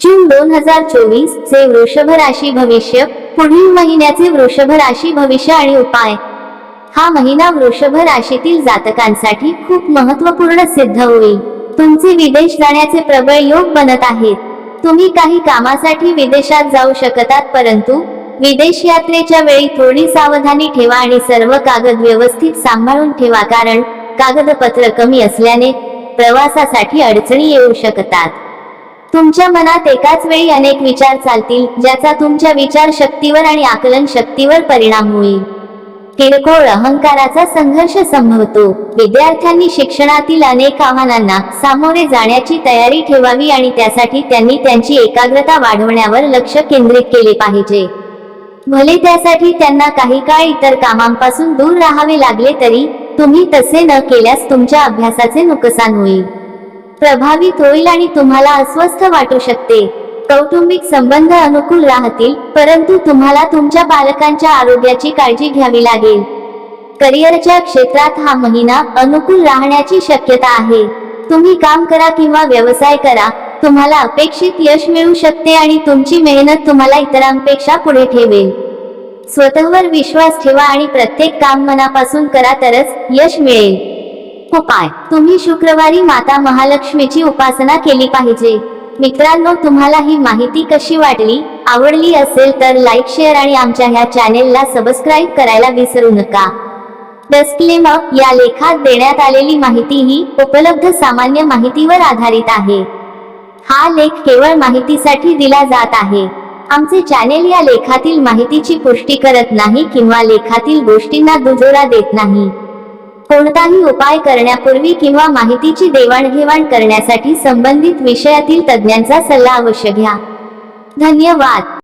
जून दोन हजार चोवीस चे वृषभ राशी भविष्य पुढील महिन्याचे वृषभ राशी भविष्य आणि उपाय. हा महिना वृषभ राशीतील जातकांसाठी खूप महत्त्वपूर्ण सिद्ध होईल. तुमचे विदेश जाण्याचे प्रबळ योग बनत आहेत. तुम्ही काही कामासाठी विदेशात जाऊ शकतात परंतु विदेश यात्रेच्या वेळी थोडी सावधानी ठेवा आणि सर्व कागद व्यवस्थित सांभाळून ठेवा कारण कागदपत्र कमी असल्याने प्रवासासाठी अडचणी येऊ शकतात. तुमच्या मनात एकाच वेळी अनेक विचार चालतील ज्याचा तुमच्या विचार शक्तीवर आणि आकलन शक्तीवर परिणाम होईल. किरकोळ अहंकाराचा संघर्ष संभवतो. विद्यार्थ्यांनी शिक्षणातील अनेक आव्हानांना सामोरे जाण्याची तयारी ठेवावी आणि त्यासाठी त्यांनी त्यांची एकाग्रता वाढवण्यावर लक्ष केंद्रित केले पाहिजे. भले त्यासाठी त्यांना काही काळ इतर कामांपासून दूर राहावे लागले तरी तुम्ही तसे न केल्यास तुमच्या अभ्यासाचे नुकसान होईल. प्रभावित होईल आणि तुम्हाला अस्वस्थ वाटू शकते. कौटुंबिक संबंध अनुकूल राहतील परंतु तुम्हाला तुमच्या बालकांच्या आरोग्याची काळजी घ्यावी लागेल. करिअरच्या क्षेत्रात हा महिना अनुकूल राहण्याची शक्यता आहे. तुम्ही काम करा किंवा व्यवसाय करा तुम्हाला अपेक्षित यश मिळू शकते आणि तुमची मेहनत तुम्हाला इतरांपेक्षा पुढे ठेवेल. स्वतःवर विश्वास ठेवा आणि प्रत्येक काम मनापासून करा तरच यश मिळेल. उपाय तुम्ही शुक्रवारी माता महालक्ष्मीची उपासना केली पाहिजे. मित्रांनो तुम्हाला ही माहिती कशी वाटली आवडली असेल तर लाईक शेअर आणि आमच्या ह्या चॅनेलला सबस्क्राईब करायला विसरू नका. डस्क्लेमर या लेखात देण्यात आलेली माहिती ही उपलब्ध सामान्य माहितीवर आधारित आहे. हा लेख केवळ माहितीसाठी दिला जात आहे. आमचे चॅनेल या लेखातील माहितीची पुष्टी करत नाही किंवा लेखातील गोष्टींना दुजोरा देत नाही. कोणताही उपाय करण्यापूर्वी किंवा माहितीची देवाणघेवाण करण्यासाठी संबंधित विषयातील तज्ज्ञांचा सल्ला अवश्य घ्या. धन्यवाद.